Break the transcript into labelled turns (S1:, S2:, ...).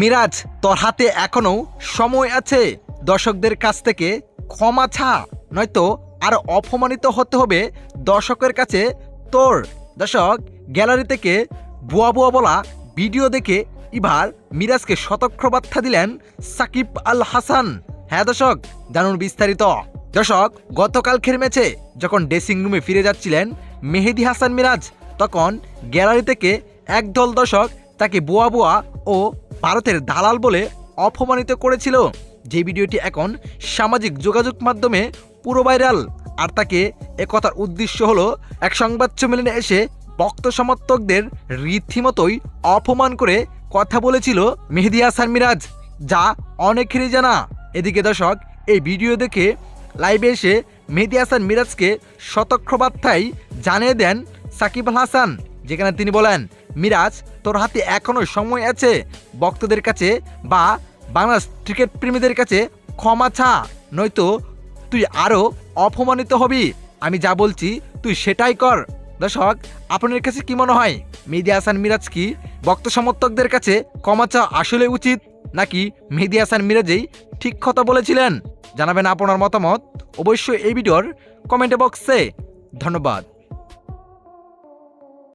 S1: মিরাজ, তোর হাতে এখনও সময় আছে। দর্শকদের কাছ থেকে ক্ষমা ছা নয়তো আর অপমানিত হতে হবে দর্শকের কাছে। তোর, দর্শক, গ্যালারি থেকে বুয়া বুয়া বলা ভিডিও দেখে এবার মিরাজকে সতর্ক বার্তা দিলেন সাকিব আল হাসান। হ্যাঁ দর্শক, জানুন বিস্তারিত। দর্শক, গতকালকের ম্যাচে যখন ড্রেসিং রুমে ফিরে যাচ্ছিলেন মেহেদি হাসান মিরাজ, তখন গ্যালারি থেকে একদল দর্শক তাকে বোয়া বোয়া ও ভারতের দালাল বলে অপমানিত করেছিল। যে ভিডিওটি এখন সামাজিক যোগাযোগ মাধ্যমে পুরো ভাইরাল, আর তাকে একথার উদ্দেশ্য হলো, এক সংবাদ সম্মেলনে এসে ভক্ত সমর্থকদের রীতিমতোই অপমান করে কথা বলেছিল মেহেদি হাসান মিরাজ যা অনেকেরই জানা এদিকে দর্শক, এই ভিডিও দেখে লাইভে এসে মেহেদি হাসান মিরাজকে সতর্ক বার্তায় জানিয়ে দেন সাকিব আল হাসান। যেখানে তিনি বলেন, মিরাজ, তোর হাতে এখনও সময় আছে। ভক্তদের কাছে বা বাংলাদেশ ক্রিকেট প্রেমীদের কাছে ক্ষমা ছা নয়তো তুই আরও অপমানিত হবি। আমি যা বলছি, তুই সেটাই কর। দর্শক আপনার কাছে কি মনে হয়? মেহেদি হাসান মিরাজ কি ভক্ত সমর্থকদের কাছে ক্ষমা চা আসলে উচিত, নাকি মেহেদি হাসান মিরাজেই ঠিক কথা বলেছিলেন? জানাবেন আপনার মতামত। অবশ্যই এই ভিডিওর কমেন্ট বক্সে। ধন্যবাদ।